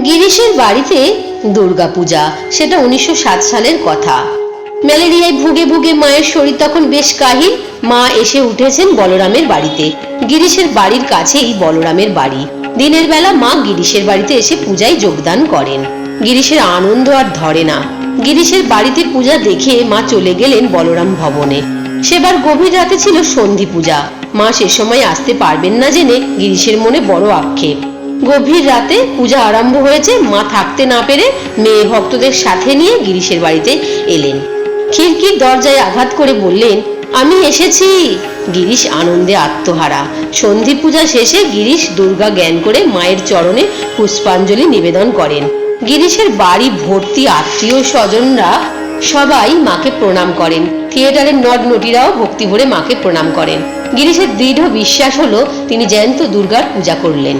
গিরিশের বাড়িতে দুর্গাপূজা, সেটা উনিশশো সাত সালের কথা। ম্যালেরিয়ায় ভুগে ভুগে মায়ের শরীর তখন বেশ কাহিল। মা এসে উঠেছেন বলরামের বাড়িতে। গিরিশের বাড়ির কাছেই বলরামের বাড়ি। দিনের বেলা মা গিরিশের বাড়িতে এসে পূজায় যোগদান করেন। গিরিশের আনন্দ আর ধরে না। গিরিশের বাড়িতে পূজা দেখে মা চলে গেলেন বলরাম ভবনে। সেবার গভীর রাতে ছিল সন্ধি পূজা। মা সে সময় আসতে পারবেন না জেনে গিরিশের মনে বড় আক্ষেপ। গভীর রাতে পূজা আরম্ভ হয়েছে। মা থাকতে না পেরে মেয়ে ভক্তদের সাথে নিয়ে গিরিশের বাড়িতে এলেন। খিড়কির দরজায় আঘাত করে বললেন, আমি এসেছি। গিরিশ আনন্দে আত্মহারা। সন্ধি পূজা শেষে গিরিশ দুর্গা জ্ঞান করে মায়ের চরণে পুষ্পাঞ্জলি নিবেদন করেন। গিরিশের বাড়ি ভর্তি আত্মীয় স্বজনরা সবাই মাকে প্রণাম করেন। থিয়েটারের নট নটিরাও ভক্তি ভরে মাকে প্রণাম করেন। গিরিশের দৃঢ় বিশ্বাস হলো, তিনি জ্যান্ত দুর্গার পূজা করলেন।